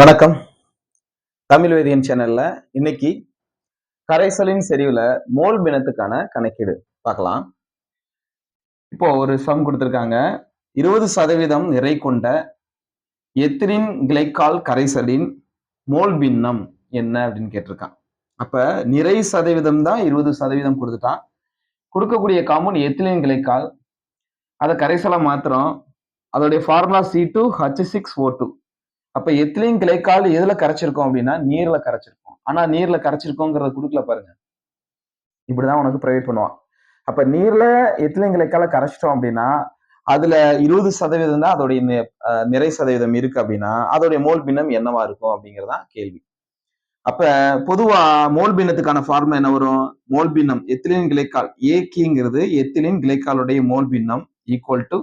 வணக்கம். தமிழ் வேதியன் சேனல்ல இன்னைக்கு கரைசலின் செறிவுல மோல் பினத்துக்கான கணக்கீடு பார்க்கலாம். இப்போ ஒரு சம் கொடுத்துருக்காங்க. இருபது சதவீதம் நிறை கொண்ட எத்திரின் கிளைக்கால் கரைசலின் மோல் பின்னம் என்ன அப்படின்னு கேட்டிருக்கான். அப்ப நிறை சதவீதம் தான் இருபது சதவீதம் கொடுத்துட்டான். கொடுக்கக்கூடிய காமன் எத்திலின் கிளைக்கால். அதை கரைசலை மாத்திரம் அதோடைய formula C two H six O two அப்ப எத்திலையும் கிளைக்கால் எதுல கரைச்சிருக்கோம் அப்படின்னா நீர்ல கரைச்சிருக்கோம். ஆனா நீர்ல கரைச்சிருக்கோங்கிறத கொடுக்கல பாருங்க. இப்படிதான் உனக்கு ப்ரொவைட் பண்ணுவான். அப்ப நீர்ல எத்திலையும் கிளைக்கால கரைச்சிட்டோம் அப்படின்னா அதுல இருபது சதவீதம் தான் அதோடைய நிறை சதவீதம் இருக்கு அப்படின்னா அதோடைய மோல் பின்னம் என்னவா இருக்கும் அப்படிங்கறதான் கேள்வி. அப்ப பொதுவா மோல் பின்னத்துக்கான ஃபார்முலா என்ன வரும்? மோல் பின்னம் எத்திலின் கிளைக்கால் ஏக்கிங்கிறது எத்திலின் கிளைக்காலுடைய மோல் பின்னம் ஈக்குவல் டு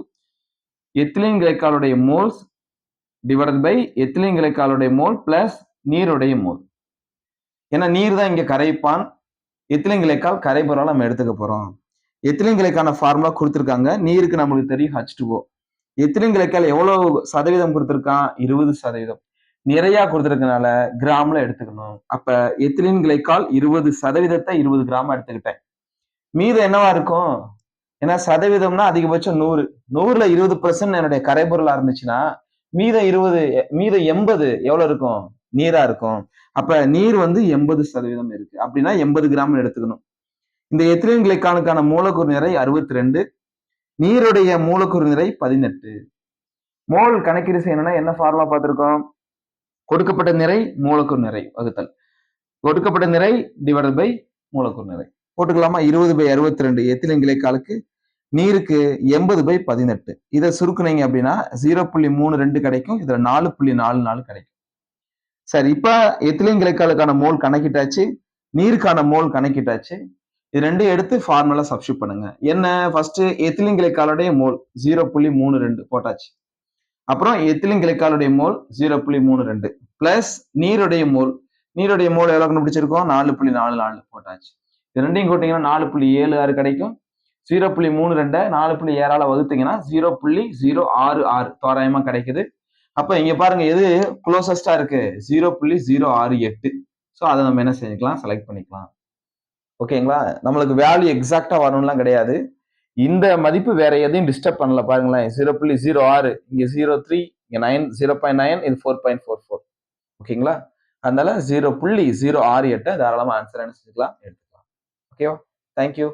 எத்திலின் கிளைக்காலுடைய மோல்ஸ் டிவைடட் பை எத்திலின் கிளைக்காலுடைய மோல் பிளஸ் நீருடைய மோல் ஏன்னா நீர் தான் இங்க கரைப்பான். எத்திலின் கிளைக்கால் கரைபுறால் நம்ம எடுத்துக்க போறோம். எத்திலின் கிளைக்கான ஃபார்முலா கொடுத்துருக்காங்க. நீருக்கு நம்மளுக்கு தெரியும் ஹச் டூ எத்திலின் கிளைக்கால் எவ்வளவு சதவீதம் கொடுத்துருக்கான்? இருபது சதவீதம். நிறையா கொடுத்துருக்கனால கிராம்ல எடுத்துக்கணும். அப்ப எத்திலின் கிளைக்கால் இருபது சதவீதத்தை இருபது கிராம் எடுத்துக்கிட்டேன். மீதம் என்னவா இருக்கும்? ஏன்னா சதவீதம்னா அதிகபட்சம் நூறு. நூறுல இருபது பர்சன்ட் என்னுடைய கரைபொருளா இருந்துச்சுன்னா மீத இருபது மீத எண்பது எவ்வளவு இருக்கும்? நீரா இருக்கும். அப்ப நீர் வந்து எண்பது சதவீதம் இருக்கு. அப்படின்னா எண்பது கிராம் எடுத்துக்கணும். இந்த எத்திலின் கிளைக்கானுக்கான மூலக்கூறு நிறை அறுபத்தி ரெண்டு நீருடைய மூலக்கூறு நிறை பதினெட்டு. மோல் கணக்கீடு செய்யணும்னா என்ன ஃபார்முலா பார்த்திருக்கோம்? கொடுக்கப்பட்ட நிறை மூலக்கூறு நிறை வகுத்தல். கொடுக்கப்பட்ட நிறை டிவைடட் பை மூலக்கூறு நிறை. போட்டுக்கலாமா? இருபது பை அறுபத்தி ரெண்டு எத்திலின் கிளைக்காலுக்கு நீருக்கு எண்பது பை பதினெட்டு. இதை சுருக்குனீங்க அப்படின்னா ஜீரோ புள்ளி மூணு ரெண்டு கிடைக்கும் இதுல நாலு புள்ளி நாலு நாலு கிடைக்கும். சரி இப்ப எத்திலின் கிளைக்காலுக்கான மோல் கணக்கிட்டாச்சு? நீருக்கான மோல் கணக்கிட்டாச்சு? இது ரெண்டும் எடுத்து ஃபார்முலா சப்ஸ்டியூட் பண்ணுங்க. என்ன? ஃபர்ஸ்ட் எத்திலின் கிளைக்காலுடைய மோல் ஜீரோ புள்ளி மூணு ரெண்டு போட்டாச்சு. அப்புறம் எத்திலின் கிளைக்காலுடைய மோல் ஜீரோ புள்ளி மூணு ரெண்டு பிளஸ் நீருடைய மோல். நீருடைய மோல் எவ்வளோ கண்டுபிடிச்சிருக்கோம்? நாலு புள்ளி நாலு நாலு போட்டாச்சு. இது ரெண்டையும் கூட்டிங்கன்னா நாலு புள்ளி ஏழு ஆறு கிடைக்கும். ஜீரோ புள்ளி மூணு ரெண்டை நாலு புள்ளி ஏழால வகுத்தீங்கன்னா ஜீரோ புள்ளி ஜீரோ ஆறு ஆறு தோராயமா கிடைக்குது. அப்போ இங்க பாருங்க எது க்ளோசஸ்டா இருக்கு? ஜீரோ புள்ளி ஜீரோ ஆறு எட்டு. ஸோ அதை நம்ம என்ன செஞ்சுக்கலாம்? செலக்ட் பண்ணிக்கலாம். ஓகேங்களா நம்மளுக்கு வேல்யூ எக்ஸாக்டா வரணும்லாம் கிடையாது. இந்த மதிப்பு வேற எதையும் டிஸ்டர்ப் பண்ணல பாருங்களேன். ஜீரோ புள்ளி ஜீரோ ஆறு இங்க ஜீரோ த்ரீ இங்க நைன் ஜீரோ பாயிண்ட் நைன் இது ஃபோர் பாயிண்ட் ஃபோர் ஃபோர் ஓகேங்களா அதனால ஜீரோ புள்ளி ஜீரோ ஆறு எட்டை தாராளமாக ஆன்சர் செஞ்சுக்கலாம்? எடுத்துக்கலாம். ஓகேவா தேங்க்யூ